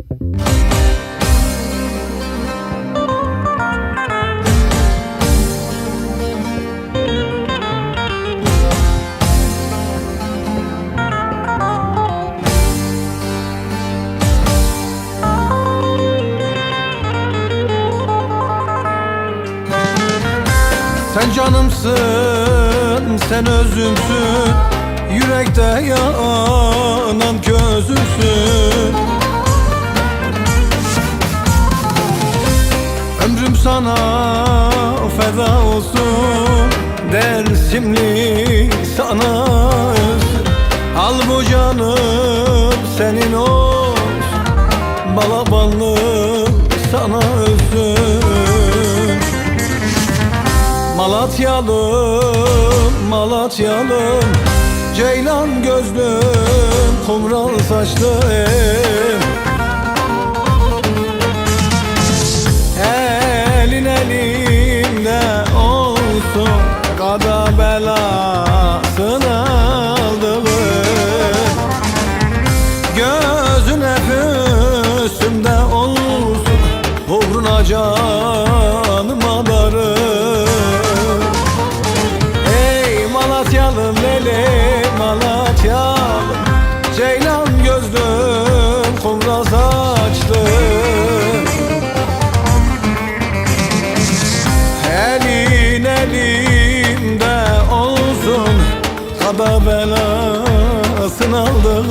Sen canımsın, sen özümsün. Yürekte yanan közümsün Sana feda olsun. Dersimli sana özüm Al bu canım senin olsun. Balabanlım sana özüm. Malatyalım, Malatyalım Ceylan gözlüm, kumral saçlım Elin Belasını aldım Gözün hep üstümde olsun Uğruna canıma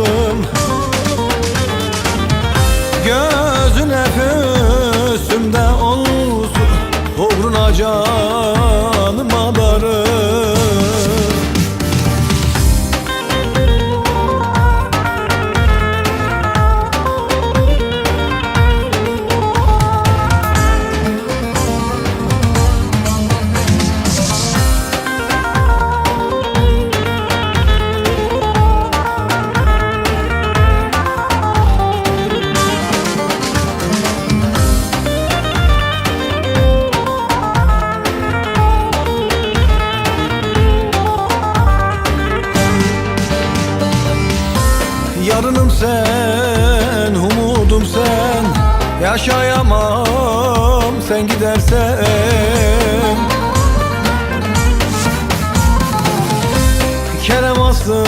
aldığım Gözün hep üstümde olsun Uğruna canıma darım Yarınım sen, umudum sen. Yaşayamam sen gidersen. Kerem aslı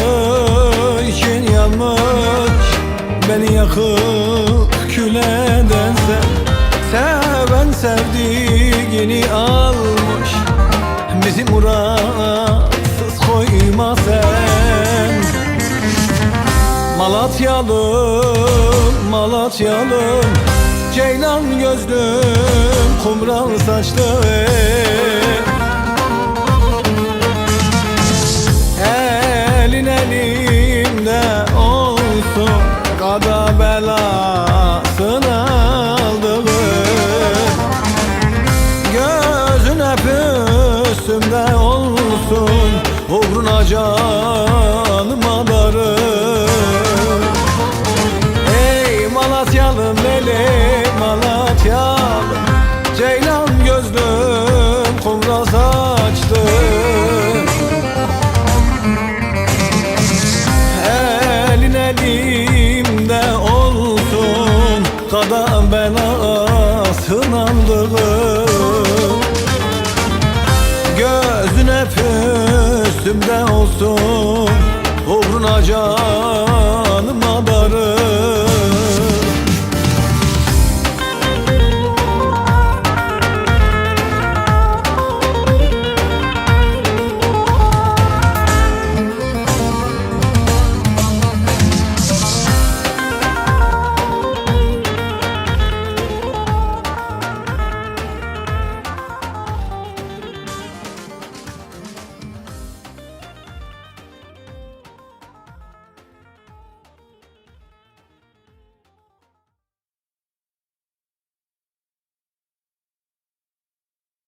için yanmış. Beni yakıp kül eden sen Seven sevdiğini almış. Bizi muratsız koyma sen Malatyalım, Malatyalım Ceylan gözlüm, kumral saçlım Elin elimde olsun Kada belasını aldım Gözün hep üstümde olsun Uğruna olsun Kada belasın aldığım Gözün hep üstümde olsun Uğruna can